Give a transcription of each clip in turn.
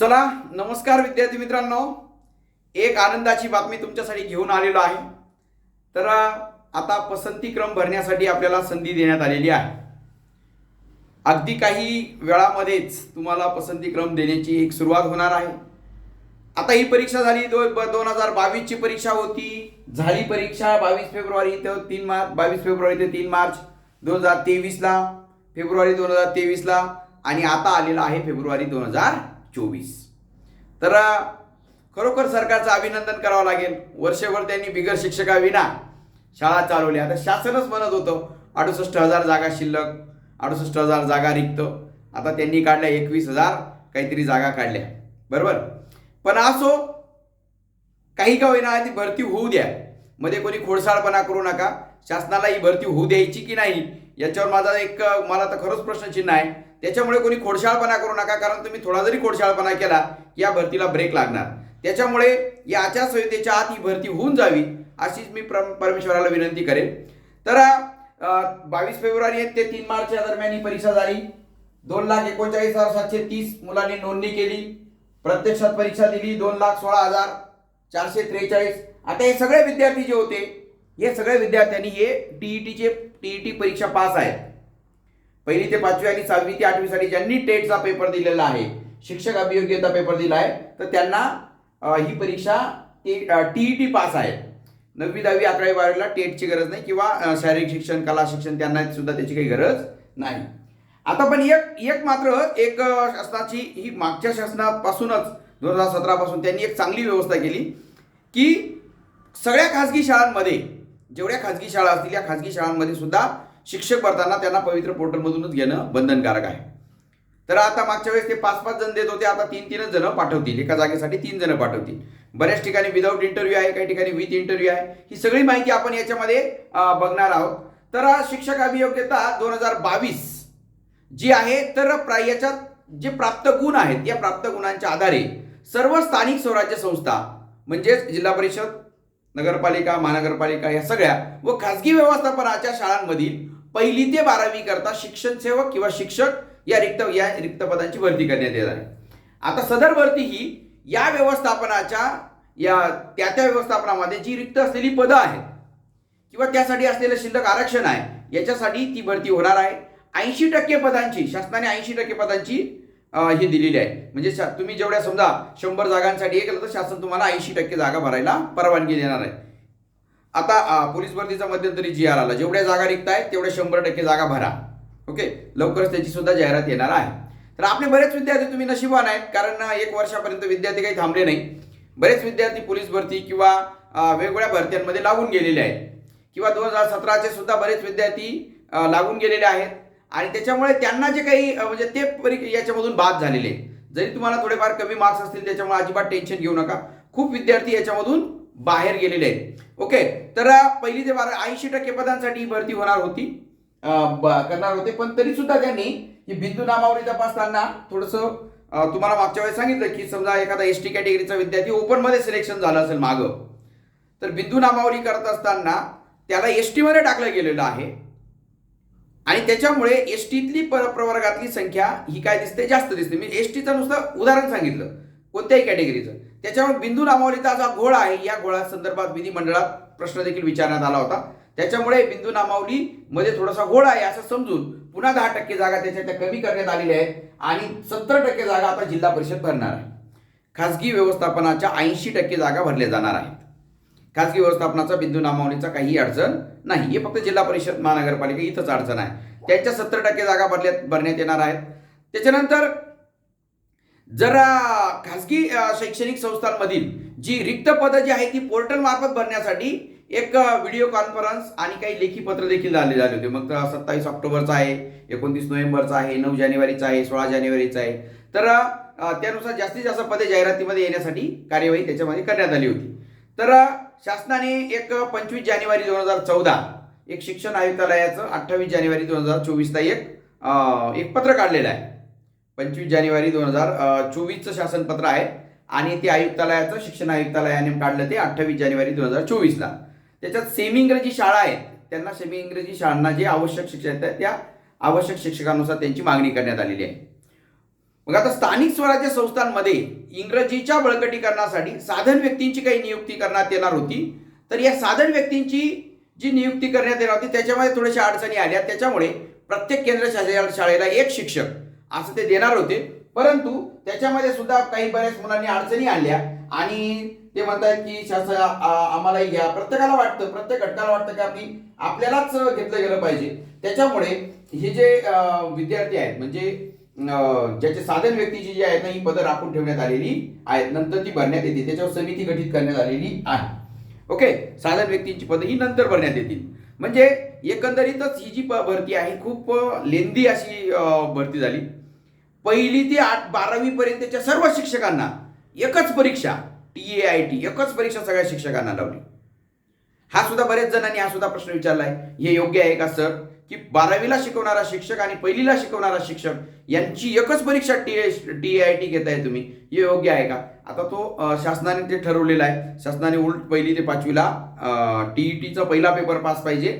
चला नमस्कार विद्यार्थी मित्रांनो. एक आनंदाची बातमी तुमच्यासाठी घेऊन आलेलो आहे. तर आता पसंती क्रम भरण्यासाठी आपल्याला संधी देण्यात आलेली आहे. अगदी काही वेळामध्येच तुम्हाला पसंती क्रम देण्याची एक सुरुवात होणार आहे. आता ही परीक्षा झाली दो दोन हजार बावीसची परीक्षा होती. झाली परीक्षा बावीस फेब्रुवारी ते तीन मार्च बावीस फेब्रुवारी ते तीन मार्च दोन हजार तेवीसला फेब्रुवारी दोन हजार तेवीसला आणि आता आलेला आहे फेब्रुवारी दोन हजार चोवीस. तर खरोखर सरकारचं अभिनंदन करावं लागेल. वर्षभर त्यांनी बिगर शिक्षकाविना शाळा चालवल्या. आता शासनच म्हणत होतं अडुसष्ट हजार जागा शिल्लक अडुसष्ट हजार जागा रिक्त. आता त्यांनी काढल्या एकवीस हजार काहीतरी जागा काढल्या. बरोबर? पण असो काही का होईना ती भरती होऊ द्या. मध्ये कोणी खोडसाळपणा करू नका. शासनाला ही भरती होऊ द्यायची की नाही याच्यावर माझा एक मला तर खरंच प्रश्नचिन्ह आहे. त्याच्यामुळे कोणी खोडशाळपणा करू नका कारण तुम्ही थोडा जरी खोडशाळपणा केला या भरतीला ब्रेक लागणार. त्याच्यामुळे या आचारसंहितेच्या आत ही भरती होऊन जावी अशीच मी प्र परमेश्वराला विनंती करेन. तर बावीस फेब्रुवारी ते तीन मार्च या दरम्यान ही परीक्षा झाली. दोन लाख एकोणचाळीस हजार सातशे तीस मुलांनी नोंदणी केली. प्रत्यक्षात परीक्षा दिली दोन लाख सोळा हजार चारशे त्रेचाळीस. आता हे सगळे विद्यार्थी जे होते हे सगळे विद्यार्थ्यांनी हे टीईटीचे टीईटी परीक्षा पास आहेत. पहिली ते पाचवी आणि सहावी ते आठवीसाठी ज्यांनी टेटचा पेपर दिलेला आहे शिक्षक अभियोग्यता पेपर दिला आहे तर त्यांना ही परीक्षा टीईटी पास आहे. नववी दहावी अकरावी बारावीला टेटची गरज नाही किंवा शारीरिक शिक्षण कला शिक्षण त्यांना सुद्धा त्याची काही गरज नाही. आता पण एक एक मात्र एक शासनाची ही मागच्या शासनापासूनच दोन हजार सतरापासून त्यांनी एक चांगली व्यवस्था केली की सगळ्या खाजगी शाळांमध्ये जेवढ्या खाजगी शाळा असतील या खाजगी शाळांमध्ये सुद्धा शिक्षक भरताना त्यांना पवित्र पोर्टलमधूनच घेणं बंधनकारक आहे. तर आता मागच्या वेळेस ते पाच पाच जण देत होते आता तीन तीनच जण पाठवतील. एका जागेसाठी तीन जण पाठवतील. बऱ्याच ठिकाणी विदाऊट इंटरव्ह्यू आहे काही ठिकाणी विथ इंटरव्ह्यू आहे. ही सगळी माहिती आपण याच्यामध्ये बघणार आहोत. तर शिक्षक अभियोग्यता दोन हजार बावीस जी आहे तर याच्यात जे प्राप्त गुण आहेत या प्राप्त गुणांच्या आधारे सर्व स्थानिक स्वराज्य संस्था म्हणजेच जिल्हा परिषद नगरपालिका महानगरपालिका या सगळ्या व खाजगी व्यवस्थापनाच्या शाळांमधील पहिली ते बारावी करता शिक्षण सेवक किंवा शिक्षक या रिक्त या रिक्त पदांची भरती करण्यात येत आहे. आता सदर भरती ही या व्यवस्थापनाच्या या त्या त्या व्यवस्थापनामध्ये जी रिक्त असलेली पदं आहेत किंवा त्यासाठी असलेलं शिल्लक आरक्षण आहे याच्यासाठी ती भरती होणार आहे. ऐंशी टक्के पदांची शासनाने ऐंशी टक्के पदांची ही दिलेली आहे. म्हणजे शा- तुम्ही जेवढ्या समजा शंभर जागांसाठी हे केलं तर शासन तुम्हाला ऐंशी टक्के जागा भरायला परवानगी देणार आहे. आता पोलीस भरतीचा मध्यंतरी जी आर आला. जेवढ्या जागा रिक्त आहेत तेवढ्या शंभर टक्के जागा भरा. ओके? लवकरच त्याची सुद्धा जाहिरात येणार आहे. तर आपले बरेच विद्यार्थी तुम्ही नशिबान आहेत कारण एक वर्षापर्यंत विद्यार्थी काही थांबले नाही. बरेच विद्यार्थी पोलीस भरती किंवा वेगवेगळ्या भरत्यांमध्ये लागून गेलेले आहेत. किंवा दोन हजार सतराचे सुद्धा बरेच विद्यार्थी लागून गेलेले आहेत. आणि त्याच्यामुळे त्यांना जे काही म्हणजे ते परी याच्यामधून बाद झालेले. आहेत. जरी तुम्हाला थोडेफार कमी मार्क्स असतील त्याच्यामुळे अजिबात टेन्शन घेऊ नका. खूप विद्यार्थी याच्यामधून बाहेर गेलेले आहेत. ओके तर पहिली ते बारा ऐंशी टक्के पदांसाठी भरती होणार होती. करणार होते. पण तरी सुद्धा त्यांनी ही बिंदू नामावली तपासताना थोडंसं तुम्हाला मागच्या वेळेस सांगितलं की समजा एखादा एस टी कॅटेगरीचा विद्यार्थी ओपनमध्ये सिलेक्शन झालं असेल मागं. तर बिंदू नामावली करत असताना त्याला एस टीमध्ये टाकलं गेलेलं आहे. आणि त्याच्यामुळे एस टीतली प्रवर्गातली संख्या ही काय दिसते? जास्त दिसते. मी एस टीचं नुसतं उदाहरण सांगितलं कोणत्याही कॅटेगरीचं. त्याच्यामुळे बिंदू नामावलीचा जो घोळ आहे या घोळा संदर्भात विधिमंडळात प्रश्न देखील विचारण्यात आला होता. त्याच्यामुळे बिंदू नामावली मध्ये थोडासा घोळ आहे असं समजून पुन्हा दहा टक्के जागा त्याच्या कमी करण्यात आलेल्या आहेत आणि सत्तर टक्के जागा आता जिल्हा परिषद भरणार आहे. खासगी व्यवस्थापनाच्या ऐंशी टक्के जागा भरल्या जाणार आहेत. खाजगी व्यवस्थापनाचा बिंदू नामावणीचा काही अडचण नाही. हे फक्त जिल्हा परिषद महानगरपालिका इथंच अडचण आहे. त्यांच्या सत्तर टक्के जागा भरल्यात भरण्यात येणार आहेत. त्याच्यानंतर जर खासगी खाजगी शैक्षणिक संस्थांमधील जी रिक्त पदं जी आहेत ती पोर्टल मार्फत भरण्यासाठी एक व्हिडिओ कॉन्फरन्स आणि काही लेखी पत्र देखील झाले झाले होते. मग सत्तावीस ऑक्टोबरचा आहे एकोणतीस नोव्हेंबरचा आहे नऊ जानेवारीचा आहे सोळा जानेवारीचा आहे. तर त्यानुसार जास्तीत जास्त पदे जाहिरातीमध्ये येण्यासाठी कार्यवाही त्याच्यामध्ये करण्यात आली होती. तर शासनाने एक पंचवीस जानेवारी दोन हजार चौदा एक शिक्षण आयुक्तालयाचं अठ्ठावीस जानेवारी दोन हजार चोवीसला एक एक पत्र काढलेलं आहे. पंचवीस जानेवारी दोन हजार चोवीसचं शासनपत्र आहे आणि ते आयुक्तालयाचं शिक्षण आयुक्तालयाने काढलं ते अठ्ठावीस जानेवारी दोन हजार चोवीसला त्याच्यात सेमी इंग्रजी शाळा आहेत. त्यांना सेमी इंग्रजी शाळांना जे आवश्यक शिक्षक आहेत त्या आवश्यक शिक्षकानुसार त्यांची मागणी करण्यात आलेली आहे. मग आता स्थानिक स्वराज्य संस्थांमध्ये इंग्रजीच्या बळकटीकरणासाठी साधन व्यक्तींची काही नियुक्ती करण्यात येणार होती. तर या साधन व्यक्तींची जी नियुक्ती करण्यात येणार होती त्याच्यामध्ये थोड्याशा अडचणी आल्या. त्याच्यामुळे प्रत्येक केंद्र शाळेला एक शिक्षक असं ते देणार होते. परंतु त्याच्यामध्ये सुद्धा काही बऱ्याच मुलांनी अडचणी आणल्या आणि ते म्हणतात की शासन आम्हाला घ्या. प्रत्येकाला वाटतं प्रत्येक घटकाला वाटतं की आपली आपल्यालाच घेतलं गेलं पाहिजे. त्याच्यामुळे हे जे विद्यार्थी आहेत म्हणजे ज्याचे साधन व्यक्तीची जी आहेत ना ही पदं राखून ठेवण्यात आलेली आहेत. नंतर ती भरण्यात येते त्याच्यावर समिती गठीत करण्यात आलेली आहे. ओके? साधन व्यक्तींची पदं ही नंतर भरण्यात येतील. म्हणजे एकंदरीतच ही जी भरती आहे खूप लेंदी अशी भरती झाली. पहिली ते आठ बारावी पर्यंतच्या सर्व शिक्षकांना एकच परीक्षा टी ए आय टी एकच परीक्षा सगळ्या शिक्षकांना लावली. हा सुद्धा बरेच जणांनी हा सुद्धा प्रश्न विचारलाय. हे योग्य आहे का सर? की बारावीला शिकवणारा शिक्षक आणि पहिलीला शिकवणारा शिक्षक यांची एकच परीक्षा T A T I T घेताय तुम्ही. हे योग्य आहे का? आता तो शासनाने ते ठरवलेला आहे. शासनाने उलट पहिली ते पाचवीला टी ई टीचा पहिला पेपर पास पाहिजे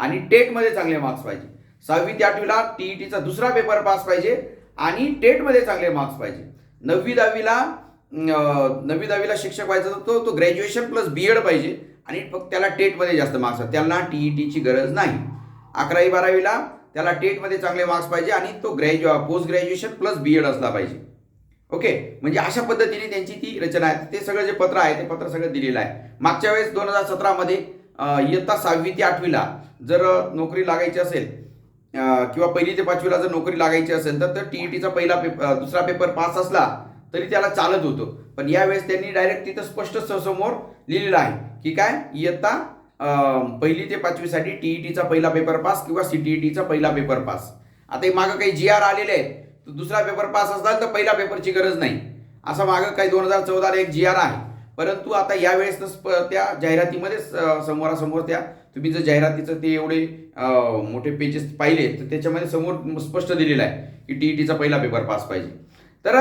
आणि टेटमध्ये चांगले मार्क्स पाहिजे. सहावी ते आठवीला टी ई टीचा दुसरा पेपर पास पाहिजे आणि टेटमध्ये चांगले मार्क्स पाहिजे. नववी दहावीला नववी दहावीला शिक्षक व्हायचा तर तो तो ग्रॅज्युएशन प्लस बी एड पाहिजे आणि फक्त त्याला टेटमध्ये जास्त मार्क्स आहेत. त्यांना टीची गरज नाही. अकरावी बारावीला त्याला टेटमध्ये चांगले मार्क्स पाहिजे आणि तो ग्रॅज्यु post graduation plus B Ed असला पाहिजे. ओके म्हणजे अशा पद्धतीने त्यांची ती रचना आहे. ते सगळं जे पत्र आहे ते पत्र सगळं दिलेलं आहे. मागच्या वेळेस दोन हजार सतरामध्ये इयत्ता सहावी ते आठवीला जर नोकरी लागायची असेल किंवा पहिली ते पाचवीला जर नोकरी लागायची असेल तर टीईटीचा पहिला पेपर दुसरा पेपर पास असला तरी त्याला चालत होतं. पण यावेळेस त्यांनी डायरेक्ट तिथं स्पष्ट समोर लिहिलेलं आहे की काय? इयत्ता पहिली ते पाचवीसाठी टी ई टीचा पहिला पेपर पास किंवा सी टी ई टीचा पहिला पेपर पास आता हे मागं काही जी आर आलेले आहेत तर दुसरा पेपर पास असाल तर पहिला पेपरची गरज नाही. असं मागं काही दोन हजार चौदाला एक जी आर आहे. परंतु आता यावेळेस तर त्या जाहिरातीमध्ये समोरासमोर त्या तुम्ही जर जाहिरातीचं ते एवढे मोठे पेजेस पाहिले तर त्याच्यामध्ये समोर स्पष्ट दिलेलं आहे की टी ई टीचा पहिला पेपर पास पाहिजे. तर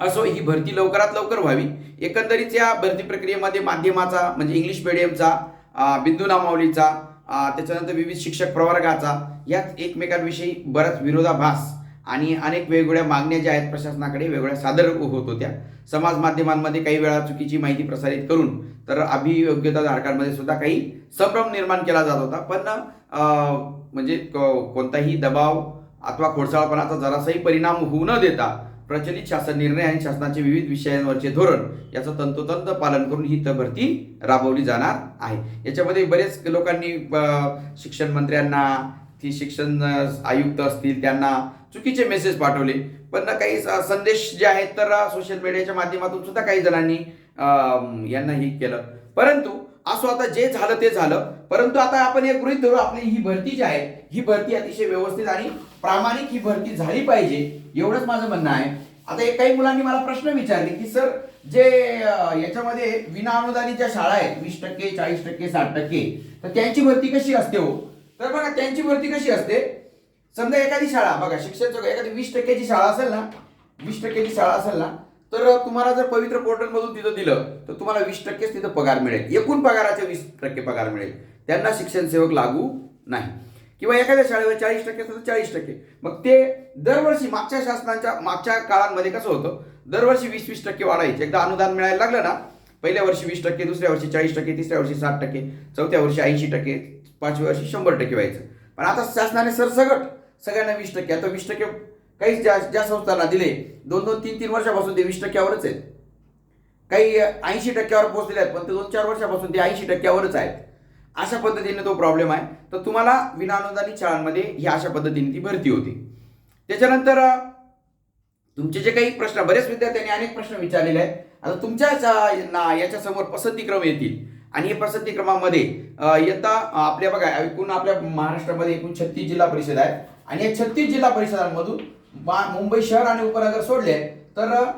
असो ही भरती लवकरात लवकर व्हावी. एकंदरीत या भरती प्रक्रियेमध्ये माध्यमाचा म्हणजे इंग्लिश मिडियमचा बिंदू नामावलीचा त्याच्यानंतर विविध शिक्षक प्रवर्गाचा यात एकमेकांविषयी बराच विरोधाभास आणि अनेक वेगवेगळ्या मागण्या ज्या आहेत प्रशासनाकडे वेगवेगळ्या सादर होत होत्या. समाज माध्यमांमध्ये काही वेळा चुकीची माहिती प्रसारित करून तर अभियोग्यता धारकांमध्ये सुद्धा काही संभ्रम निर्माण केला जात होता. पण म्हणजे क- कोणताही दबाव अथवा खोडसाळपणाचा जरासाही परिणाम होऊ न देता प्रचलित शासन निर्णय आणि शासनाचे विविध विषयांवरचे धोरण याचं तंतोतंत पालन करून ही भरती राबवली जाणार आहे. याच्यामध्ये बरेच लोकांनी शिक्षण मंत्र्यांना ती शिक्षण आयुक्त असतील त्यांना चुकीचे मेसेज पाठवले. पण काही संदेश जे आहेत तर सोशल मीडियाच्या माध्यमातून सुद्धा काही जणांनी यांना हे केलं. परंतु असो आता जे झालं ते झालं. परंतु आता आपण हे गृहित धरू आपली ही भरती जी आहे ही भरती अतिशय व्यवस्थित आणि प्रामाणिक ही भरती झाली पाहिजे एवढंच माझं म्हणणं आहे. आता एक काही मुलांनी मला प्रश्न विचारले की सर जे याच्यामध्ये विना अनुदानित ज्या शाळा आहेत वीस टक्के चाळीस टक्के साठ टक्के तर त्यांची भरती कशी असते हो? तर बघा त्यांची भरती कशी असते? समजा एखादी शाळा बघा शिक्षण एखादी वीस टक्क्याची शाळा असेल ना वीस टक्क्याची शाळा असेल ना तर तुम्हाला जर पवित्र पोर्टलमधून तिथं दिलं तर तुम्हाला वीस टक्केच तिथं पगार मिळेल. एकूण पगाराचे वीस टक्के पगार मिळेल. त्यांना शिक्षण सेवक लागू नाही. किंवा एखाद्या शाळेवर चाळीस टक्के असेल तर चाळीस टक्के. मग ते दरवर्षी मागच्या शासनाच्या मागच्या काळांमध्ये कसं होतं? दरवर्षी वीस वीस टक्के वाढायचे. एकदा अनुदान मिळायला लागलं ना पहिल्या वर्षी वीस टक्के दुसऱ्या वर्षी चाळीस टक्के तिसऱ्या वर्षी साठ टक्के चौथ्या वर्षी ऐंशी टक्के पाचव्या वर्षी शंभर टक्के व्हायचं. पण आता शासनाने सरसगट सगळ्यांना वीस टक्के. आता वीस टक्के काही ज्या ज्या संस्थांना दिले दोन दोन तीन तीन वर्षापासून ते वीस टक्क्यावरच आहेत. काही ऐंशी टक्क्यावर पोहोचलेले आहेत पण ते दोन चार वर्षापासून ते ऐंशी टक्क्यावरच आहेत. अशा पद्धतीने तो प्रॉब्लेम आहे. तर तुम्हाला विनाअनुदानित शाळांमध्ये ही अशा पद्धतीने ती भरती होती. त्याच्यानंतर तुमचे जे काही प्रश्न बरेच विद्यार्थ्यांनी अनेक प्रश्न विचारलेले आहेत. आता तुमच्या ना याच्या समोर पसंतीक्रम येतील. आणि या पसंतीक्रमामध्ये अ, इयत्ता आपल्या बघा एकूण आपल्या महाराष्ट्रामध्ये एकूण छत्तीस जिल्हा परिषद आहेत. आणि या छत्तीस जिल्हा परिषदांमधून मा- मुंबई शहर आणि उपनगर सोडले तर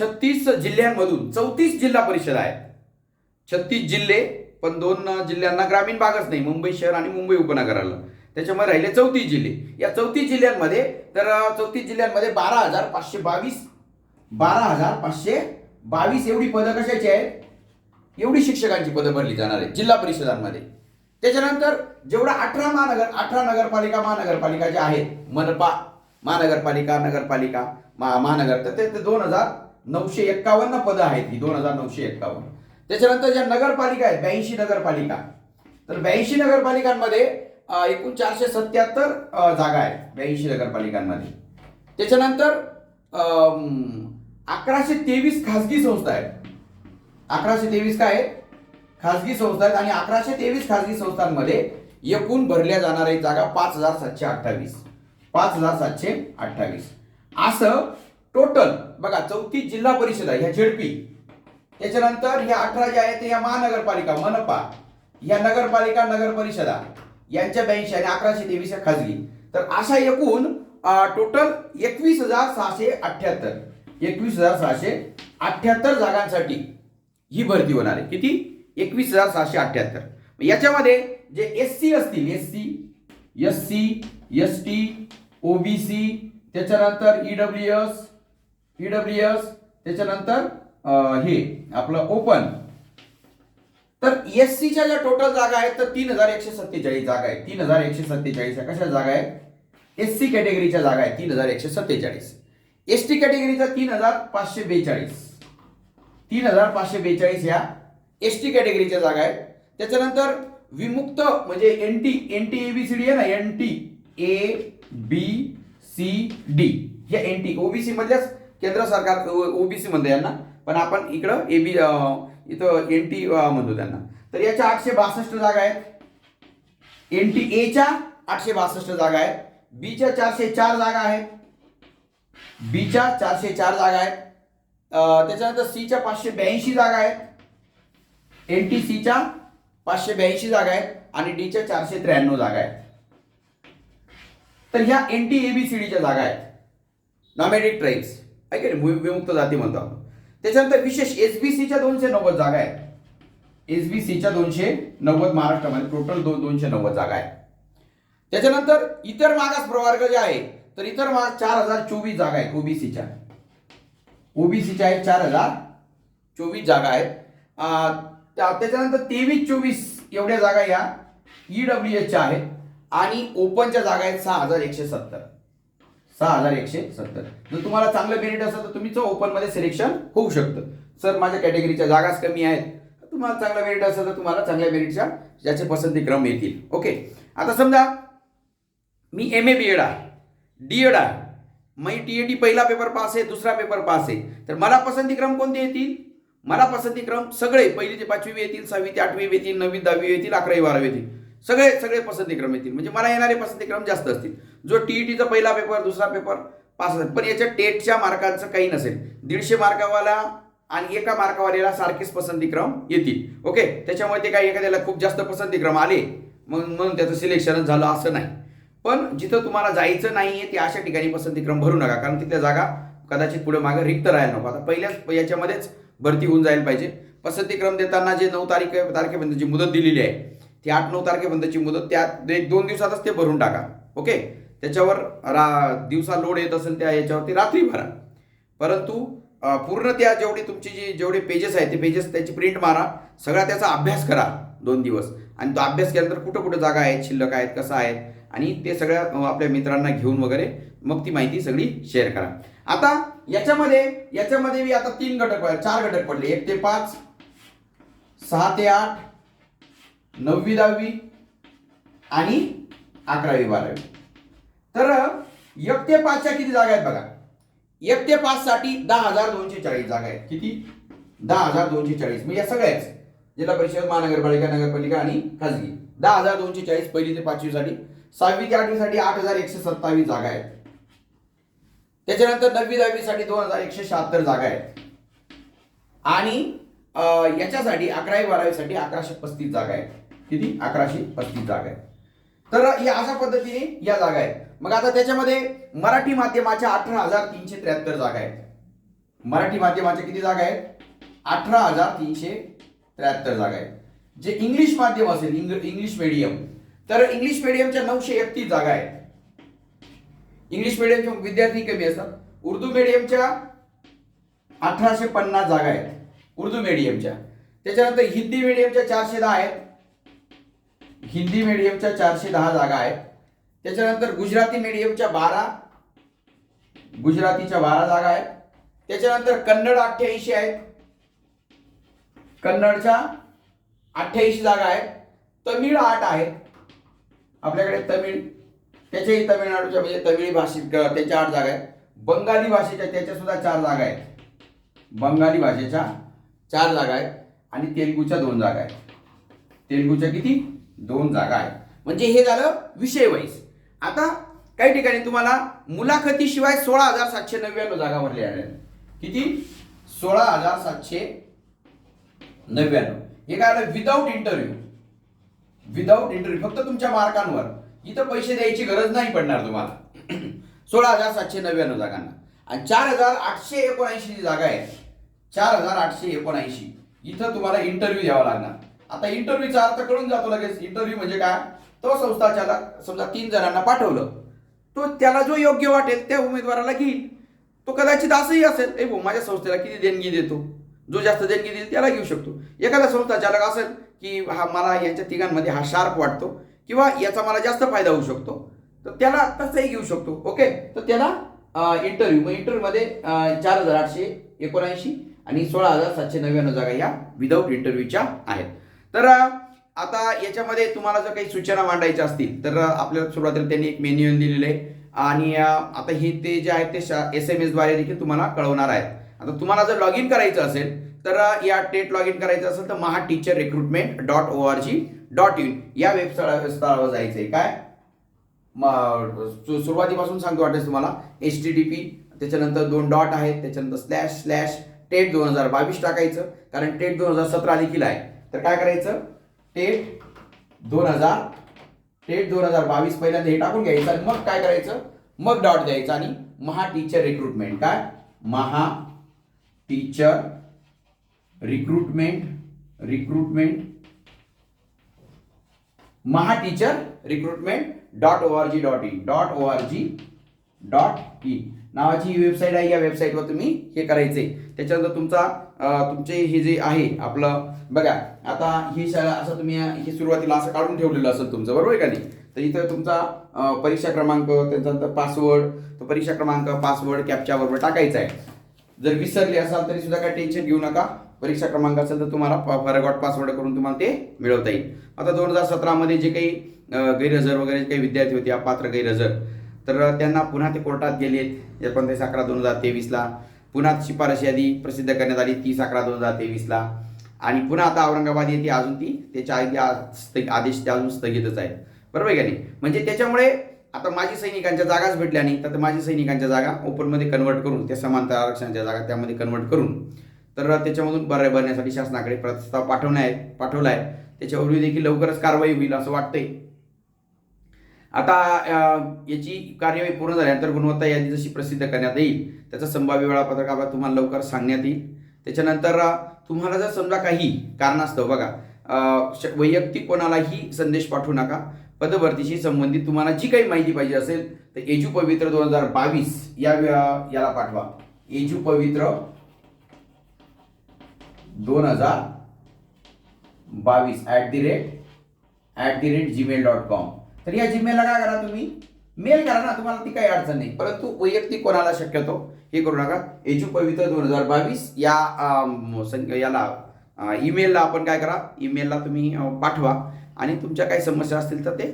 छत्तीस जिल्ह्यांमधून चौतीस जिल्हा परिषद आहेत. छत्तीस जिल्हे पण दोन जिल्ह्यांना ग्रामीण भागच नाही. मुंबई शहर आणि मुंबई उपनगराला. त्याच्यामुळे राहिले चौतीस जिल्हे. या चौतीस जिल्ह्यांमध्ये तर चौतीस जिल्ह्यांमध्ये बारा हजार पाचशे बावीस बारा हजार पाचशे बावीस एवढी पदं कशाची आहेत? एवढी शिक्षकांची पदं भरली जाणार आहेत जिल्हा परिषदांमध्ये. त्याच्यानंतर जेवढा अठरा महानगर अठरा नगरपालिका महानगरपालिका ज्या आहेत मनपा महानगरपालिका नगरपालिका महा महानगर तर ते ते दोन हजार नऊशे एक्कावन्न पदं आहेत ही दोन हजार नऊशे एक्कावन्न. त्याच्यानंतर ज्या नगरपालिका आहेत ब्याऐंशी नगरपालिका. तर ब्याऐंशी नगरपालिकांमध्ये एकूण चारशे सत्याहत्तर जागा आहेत ब्याऐंशी नगरपालिकांमध्ये. त्याच्यानंतर अकराशे तेवीस खासगी संस्था आहेत. अकराशे तेवीस काय आहेत? खासगी संस्था आहेत आणि अकराशे तेवीस खासगी संस्थांमध्ये एकूण भरल्या जाणाऱ्या जागा पाच हजार सातशे अठ्ठावीस. पाच हजार सातशे अठ्ठावीस. असं टोटल बघा चौतीस जिल्हा परिषद आहे ह्या झेडपी त्याच्यानंतर ह्या अठरा ज्या आहेत या महानगरपालिका मनपा या नगरपालिका नगर परिषदा यांच्या ब्याऐंशी आणि अकराशे तेवीस या खाजगी तर अशा एकूण टोटल एकवीस हजार सहाशे अठ्ठ्याहत्तर एकवीस हजार सहाशे अठ्ठ्याहत्तर जागांसाठी ही भरती होणार आहे. किती? एकवीस हजार सहाशे अठ्ठ्याहत्तर याच्यामध्ये जे एस सी असतील S C S C S T OBC त्याच्यानंतर E W S E W S त्याच्यानंतर हे आपलं ओपन तर एस सीच्या ज्या टोटल जागा आहेत तर तीन हजार एकशे सत्तेचाळीस जागा आहेत. तीन हजार एकशे सत्तेचाळीस या कशा जागा आहेत? एस सी कॅटेगरीच्या जागा आहेत तीन हजार एकशे सत्तेचाळीस. एस टी कॅटेगरीच्या तीन हजार पाचशे बेचाळीस. तीन हजार पाचशे बेचाळीस ह्या एस टी कॅटेगरीच्या जागा आहेत. त्याच्यानंतर विमुक्त म्हणजे N T N T A B C D आहे ना? N T A B C D या एन टी ओबीसी मधल्याच केंद्र सरकार ओबीसी मध्ये यांना पण आपण इकडं ए बी इथं एन टी म्हणतो त्यांना. तर याच्या आठशे बासष्ट जागा आहेत. एन टी एच्या आठशे बासष्ट जागा आहेत. बीच्या चारशे चार जागा आहेत. बीच्या चारशे चार जागा आहेत. त्याच्यानंतर सीच्या पाचशे ब्याऐंशी जागा आहेत. एन टी सीच्या पाचशे ब्याऐंशी जागा आहेत आणि डीच्या चारशे त्र्याण्णव जागा आहेत. तर ह्या N T A B C डीच्या जागा आहेत. नॉमेडिक ट्राईब्स ऐक नाही? विमुक्त जाती म्हणतो आपण. त्याच्यानंतर विशेष एस बी सीच्या दोनशे नव्वद जागा आहेत. एस बी सीच्या दोनशे नव्वद महाराष्ट्रामध्ये टोटल दोन दोनशे नव्वद जागा आहेत. त्याच्यानंतर इतर मागास प्रवर्ग जे आहे तर इतर मागास चार हजार चोवीस जागा आहेत ओबीसीच्या. ओबीसीच्या आहेत चार हजार चोवीस जागा आहेत. त्या- त्याच्यानंतर तेवीस चोवीस एवढ्या जागा या ईडब्ल्यू एचच्या आहेत आणि ओपनच्या जागा आहेत सहा हजार एकशे सत्तर. सहा हजार एकशे सत्तर. जर तुम्हाला चांगलं मेरिट असेल तर तुमचं ओपनमध्ये सिलेक्शन होऊ शकतं. सर माझ्या कॅटेगरीच्या जागाच कमी आहेत. तुम्हाला चांगलं मेरिट असेल तर तुम्हाला चांगल्या मेरिटच्या ज्याचे पसंती क्रम येतील. ओके आता समजा मी एम ए बी एड आहे. डी एड आहे. मी टी ए टी पहिला पेपर पास आहे दुसरा पेपर पास आहे. तर मला पसंती क्रम कोणते येतील? मला पसंती क्रम सगळे पहिली ते पाचवी येतील सहावी ते आठवी येतील नववी दहावी येतील अकरावी बारावी येतील. सगळे सगळे पसंती क्रम येतील. म्हणजे मला येणारे पसंती क्रम जास्त असतील. जो टी ई टीचा पहिला पेपर दुसरा पेपर पास असेल. पण याच्या टेटच्या मार्कांचं काही नसेल. दीडशे मार्कावाला आणि एका मार्कावाल्याला सारखेच पसंतीक्रम येतील. ओके त्याच्यामुळे ते काही एखाद्याला खूप जास्त पसंती क्रम आले म्हणून म्हणून त्याचं सिलेक्शनच झालं असं नाही. पण जिथं तुम्हाला जायचं नाही आहे ते अशा ठिकाणी पसंतीक्रम भरू नका. कारण तिथल्या जागा कदाचित पुढे मागे रिक्त राहायला नको. आता पहिल्याच याच्यामध्येच भरती होऊन जायला पाहिजे. पसंतीक्रम देताना जे नऊ तारीख तारखेपर्यंतची मुदत दिलेली आहे ती आठ नऊ तारखेपर्यंतची मुदत त्या एक दोन दिवसातच ते भरून टाका. ओके त्याच्यावर रा दिवसा लोड येत असेल त्या याच्यावरती रात्री भरा. परंतु पूर्ण त्या जेवढी तुमची जी जेवढे पेजेस आहेत ते पेजेस त्याची प्रिंट मारा. सगळा त्याचा अभ्यास करा दोन दिवस. आणि तो अभ्यास केल्यानंतर कुठं कुठं जागा आहेत शिल्लक आहेत कसं आहेत? आणि ते सगळ्या आपल्या मित्रांना घेऊन वगैरे मग ती माहिती सगळी शेअर करा. आता याच्यामध्ये याच्यामध्ये मी आता तीन घटक पडले चार घटक पडले. एक ते पाच सहा ते आठ नववी दहावी आणि अकरावी बारावी. तर एक ते पाचच्या किती जागा आहेत बघा? एक ते पाच साठी दहा हजार दोनशे चाळीस जागा आहेत. किती? दहा हजार दोनशे चाळीस. म्हणजे या सगळ्याच जिल्हा परिषद महानगरपालिका नगरपालिका आणि खाजगी दहा हजार दोनशे चाळीस पहिली ते पाचवी साठी. सहावी ते आठवी साठी आठ हजार एकशे सत्तावीस जागा आहेत. त्याच्यानंतर नववी दहावी साठी दोन हजार एकशे शहात्तर जागा आहेत. आणि याच्यासाठी अकरावी बारावीसाठी अकराशे पस्तीस जागा आहेत. किती? अकराशे पस्तीस जागा आहेत. तर या अशा पद्धतीने या जागा आहेत. मग आता त्याच्यामध्ये मराठी माध्यमाच्या अठरा हजार तीनशे त्र्याहत्तर जागा आहेत. मराठी माध्यमाच्या किती जागा आहेत? अठरा हजार तीनशे त्र्याहत्तर जागा आहेत. जे इंग्लिश माध्यम असेल इंग्ल- इंग्लिश मीडियम तर इंग्लिश मीडियमच्या नऊशे एकतीस जागा आहेत. इंग्लिश मीडियमचे विद्यार्थी कमी असतात. उर्दू मीडियमच्या अठराशे पन्नास जागा आहेत. उर्दू मीडियमच्या त्याच्यानंतर हिंदी मीडियमच्या चारशे दहा आहेत. हिंदी मीडियमच्या चारशे दहा जागा आहेत. त्याच्यानंतर गुजराती मीडियमच्या बारा गुजरातीच्या बारा जागा आहेत. त्याच्यानंतर कन्नड अठ्ठ्याऐंशी आहेत. कन्नडच्या अठ्ठ्याऐंशी जागा आहेत. तमिळ आठ आहेत. आपल्याकडे तमिळ त्याच्याही तमिळनाडूच्या म्हणजे तमिळी भाषिक त्याच्या आठ जागा आहेत. बंगाली भाषेच्या त्याच्या सुद्धा चार जागा आहेत. बंगाली भाषेच्या चार जागा आहेत आणि तेलगूच्या दोन जागा आहेत. तेलगूच्या किती? दोन जागा आहेत. म्हणजे हे झालं विषय वाईज आता काही ठिकाणी तुम्हाला मुलाखतीशिवाय सोळा हजार सातशे नव्याण्णव जागा भरल्या आहेत किती? सोळा हजार सातशे नव्याण्णव. हे काय आलं विदाऊट इंटरव्ह्यू विदाऊट इंटरव्ह्यू फक्त तुमच्या मार्कांवर. इथं पैसे द्यायची गरज नाही पडणार तुम्हाला. सोळा हजार सातशे नव्याण्णव जागांना. आणि चार हजार आठशे एकोणऐंशी जी जागा आहे चार हजार आठशे एकोणऐंशी. इथं तुम्हाला इंटरव्ह्यू द्यावा लागणार. आता इंटरव्ह्यूचा अर्थ कळून जातो लगेच. इंटरव्ह्यू म्हणजे काय? तो संस्था चालक समजा तीन जणांना पाठवलं तो त्याला जो योग्य वाटेल त्या उमेदवाराला घेईल. तो कदाचित असंही असेल ए भाऊ माझ्या संस्थेला किती देणगी देतो? जो जास्त देणगी देईल त्याला घेऊ शकतो. एखादा संस्था चालक असेल की हा मला यांच्या तिघांमध्ये हा शार्प वाटतो किंवा याचा मला जास्त फायदा होऊ शकतो तर त्याला तसंही घेऊ शकतो. ओके? तर त्याला इंटरव्ह्यू मग इंटरव्ह्यूमध्ये चार हजार आठशे एकोणऐंशी आणि सोळा हजार सातशे नव्याण्णव जागा या विदाऊट इंटरव्ह्यूच्या आहेत. तर आता याच्यामध्ये तुम्हाला जर काही सूचना मांडायच्या असतील तर आपल्याला सुरुवातीला त्यांनी एक मेन्युअल दिलेलं आहे. आणि आता हे ते जे आहेत ते एस एम एसद्वारे देखील तुम्हाला कळवणार आहेत. आता तुम्हाला जर लॉग इन करायचं असेल तर या टेट लॉग इन करायचं असेल तर Maha teacher recruitment dot O R G dot in या वेबसाईटवर जायचं आहे काय? मग सु- सुरुवातीपासून सांगतो वाटेल तुम्हाला. एच टी डी पी त्याच्यानंतर दोन डॉट आहेत त्याच्यानंतर स्लॅश स्लॅश टेट दोन हजार बावीस टाकायचं. कारण टेट दोन हजार सतरा देखील आहे. तर काय करायचं? टेट दोन हजार टेट दोन हजार बावीस पहिल्यांदा हे टाकून घ्यायचं आणि मग काय करायचं? मग डॉट द्यायचं आणि महा टीचर रिक्रुटमेंट काय? Maha teacher recruitment recruitment Maha teacher recruitment dot O R G dot in dot O R G dot in नावाची ही वेबसाईट आहे या वेबसाईटवर तुम्ही हे करायचे. त्याच्यानंतर तुमचा तुमचे हे जे आहे आपलं बघा आता ही शाळा असं तुम्ही हे सुरुवातीला असं काढून ठेवलेलं असेल तुमचं बरोबर आहे का नाही? तर इथं तुमचा परीक्षा क्रमांक त्याच्यानंतर पासवर्ड तो परीक्षा क्रमांक पासवर्ड कॅपच्या बरोबर टाकायचा आहे. जर विसरले असाल तरी सुद्धा काही टेन्शन घेऊ नका. परीक्षा क्रमांक असेल तर तुम्हाला फरगॉट पासवर्ड करून तुम्हाला ते मिळवता येईल. आता दोन हजार सतरामध्ये जे काही गैरहजर वगैरे जे काही विद्यार्थी होते अपात्र गैरहजर तर त्यांना पुन्हा ते कोर्टात गेलेत. एकोणतीस अकरा दोन हजार तेवीसला. पुन्हा शिफारस यादी प्रसिद्ध करण्यात आली तीस अकरा दोन हजार तेवीसला. आणि पुन्हा आता औरंगाबाद येथे अजून ती. त्याच्या आधी स्थ- आदेश ते अजून स्थगितच आहेत. बरोबर आहे का नाही? म्हणजे त्याच्यामुळे आता माजी सैनिकांच्या जागाच भेटल्या नाही तर माजी सैनिकांच्या जागा ओपनमध्ये कन्वर्ट करून त्या समांतर आरक्षणाच्या जागा त्यामध्ये कन्वर्ट करून तर त्याच्यामधून बऱ्या भरण्यासाठी शासनाकडे प्रस्ताव पाठवण्या आहे पाठवला आहे त्याच्यावर देखील लवकरच कारवाई होईल असं वाटतंय. आता याची कार्यवाही पूर्ण झाल्यानंतर गुणवत्ता यादी जशी प्रसिद्ध करण्यात येईल त्याचं संभाव्य वेळापत्रक आपल्याला तुम्हाला लवकर सांगण्यात येईल. त्याच्यानंतर तुम्हाला जर समजा काही कारणास्तव बघा श- वैयक्तिक कोणालाही संदेश पाठवू नका. पदभरतीशी संबंधित तुम्हाला जी काही माहिती पाहिजे असेल तर एजू पवित्र दोन हजार बावीस या याला पाठवा. एजू पवित्र दोन हजार बावीस at the rate at the rate Gmail dot com तर या जीमेलला काय करा तुम्ही? मेल करा ना तुम्हाला ती काही अडचण नाही. परंतु वैयक्तिक कोणाला शक्यतो हे करू नका. एजू पवित्र दोन हजार बावीस या संख्या याला ईमेलला आपण काय करा? ईमेलला तुम्ही पाठवा. आणि तुमच्या काही समस्या असतील तर ते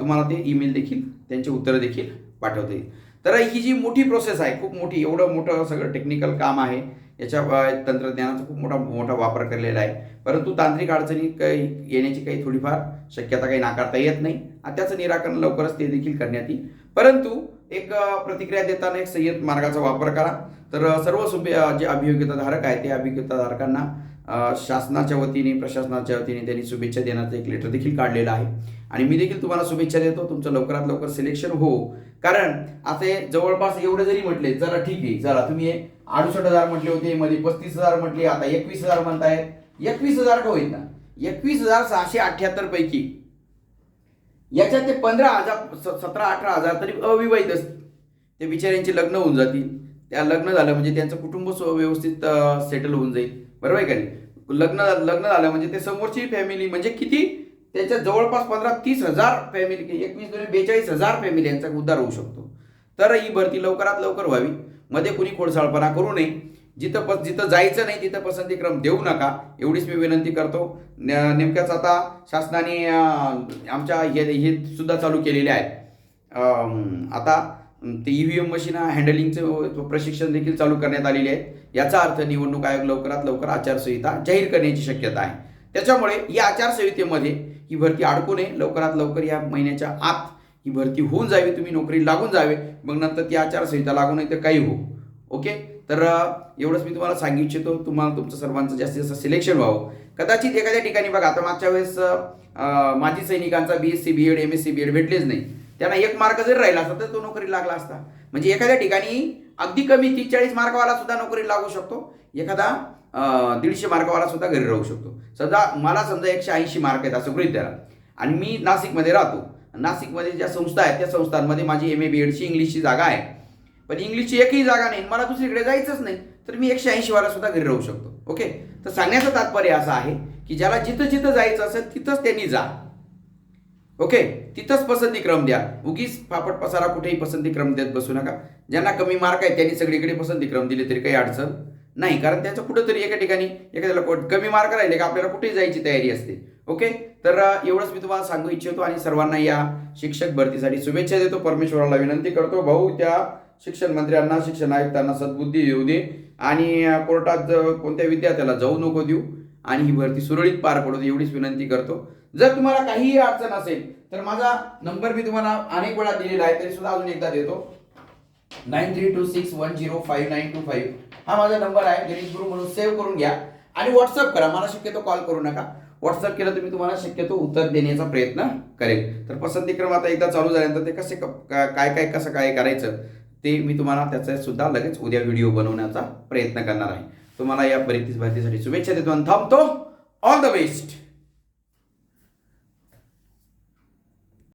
तुम्हाला ते ईमेल देखील त्यांचे उत्तरं देखील पाठवता येईल. तर ही जी मोठी प्रोसेस आहे खूप मोठी एवढं मोठं सगळं टेक्निकल काम आहे याच्या तंत्रज्ञानाचा खूप मोठा मोठा वापर केलेला आहे. परंतु तांत्रिक अडचणी काही येण्याची काही थोडीफार शक्यता काही नाकारता येत नाही. आणि त्याचं निराकरण लवकरच ते देखील करण्यात येईल. परंतु एक प्रतिक्रिया देताना एक संयत मार्गाचा वापर करा. तर सर्व सुभे जे अभियोग्यताधारक आहेत ते अभियोग्यताधारकांना शासनाच्या वतीने प्रशासनाच्या वतीने त्यांनी शुभेच्छा देण्याचं एक लेटर देखील काढलेलं आहे. आणि मी देखील तुम्हाला शुभेच्छा देतो. तुमचं लवकरात लवकर सिलेक्शन हो. कारण असे जवळपास एवढं जरी म्हटले जरा ठीक आहे. जरा तुम्ही अडुसष्ट हजार म्हटले होते मध्ये पस्तीस हजार म्हटले आता एकवीस हजार म्हणतायत. एकवीस हजार का होईल ना एकवीस हजार सहाशे अठ्याहत्तर पैकी. याच्यात ते पंधरा हजार स- सतरा अठरा हजार तरी अविवाहित असतील. ते बिचाऱ्यांचे लग्न होऊन जातील. त्या लग्न झालं म्हणजे त्यांचं कुटुंब व्यवस्थित सेटल होऊन जाईल. बरोबर आहे का नाही? लग्न लग्न झालं म्हणजे ते समोरची फॅमिली म्हणजे किती? त्याच्या जवळपास पंधरा तीस हजार फॅमिली एकवीस दोन बेचाळीस हजार फॅमिली यांचा उद्धार होऊ शकतो. तर ही भरती लवकरात लवकर व्हावी. मध्ये कुणी खोडसाळपणा करू नये. जिथं प जिथं जायचं नाही तिथं पसंतीक्रम देऊ नका. एवढीच मी विनंती करतो. न- नेमक्याच आता शासनाने आमच्या हे हे सुद्धा चालू केलेले आहेत. आता ते ई व्ही एम मशीन हँडलिंगचं प्रशिक्षण देखील चालू करण्यात आलेले आहे याचा अर्थ निवडणूक आयोग लवकरात लवकर आचारसंहिता जाहीर करण्याची शक्यता आहे. त्याच्यामुळे या आचारसंहितेमध्ये ही भरती अडकू नये. लवकरात लवकर या महिन्याच्या आत ही भरती होऊन जावी तुम्ही नोकरी लागून जावे. मग नंतर ती आचारसंहिता लागू नाही तर काही हो ओके? तर एवढंच मी तुम्हाला सांगू इच्छितो. तुम्हाला तुमचं सर्वांचं जास्तीत जास्त सिलेक्शन व्हावं. कदाचित एखाद्या ठिकाणी बघा आता मागच्या वेळेस माजी सैनिकांचा B S C B Ed M S C B Ed भेटलेच नाही. त्यांना एक मार्क जरी राहिला असता तर तो नोकरी लागला असता. म्हणजे एखाद्या ठिकाणी अगदी कमी तीस चाळीस मार्कवाला सुद्धा नोकरी लागू शकतो. एखादा दीडशे मार्कवाला सुद्धा घरी राहू शकतो. समजा मला समजा एकशे ऐंशी मार्क आहेत असं गृहित द्या आणि मी नाशिकमध्ये राहतो. नाशिकमध्ये ज्या संस्था आहेत त्या संस्थांमध्ये माझी एम ए बी एडची इंग्लिशची जागा आहे. पण इंग्लिशची एकही जागा नाही मला दुसरीकडे जायचंच नाही तर मी एकशे ऐंशी वाला सुद्धा घरी राहू शकतो ओके तर सांगण्याचं तात्पर्य असं आहे की ज्याला जिथं जिथं जायचं असेल तिथंच त्यांनी जा ओके तिथंच पसंती क्रम द्या. उगीच फापट पसारा कुठेही पसंती क्रम देत बसू नका. ज्यांना कमी मार्क आहेत त्यांनी सगळीकडे पसंती क्रम दिले तरी काही अडचण नाही. कारण त्याचं कुठंतरी एका ठिकाणी एखाद्याला कोट- कमी मार्क राहिले का आपल्याला कुठेही जायची तयारी असते. ओके? तर एवढंच मी तुम्हाला सांगू इच्छितो आणि सर्वांना या शिक्षक भरतीसाठी शुभेच्छा देतो. परमेश्वराला विनंती करतो. भाऊ त्या शिक्षण मंत्र्यांना शिक्षण आयुक्तांना सद्बुद्धी येऊ दे आणि कोर्टात कोणत्या विद्यार्थ्याला जाऊ नको देऊ आणि ही भरती सुरळीत पार पडू दे एवढीच विनंती करतो. जर तुम्हाला काहीही अडचण असेल तर माझा नंबर मी तुम्हाला अनेक वेळा दिलेला आहे तरी सुद्धा अजून एकदा देतो. Nine three two six one zero five nine two five हा माझा नंबर आहे. गणेश गुरु म्हणून सेव्ह करून घ्या आणि व्हॉट्सअप करा. मला शक्यतो कॉल करू नका. व्हॉट्सअप केलं तर मी तुम्हाला शक्यतो उत्तर देण्याचा प्रयत्न करेल तर पसंतीक्रम आता एकदा चालू झाल्यानंतर ते कसे काय काय कसं काय करायचं ते मी तुम्हाला त्याचा सुद्धा लगेच उद्या व्हिडिओ बनवण्याचा प्रयत्न करणार आहे. तुम्हाला या परीक्षेस भरतीसाठी शुभेच्छा देतो आणि थांबतो. All the best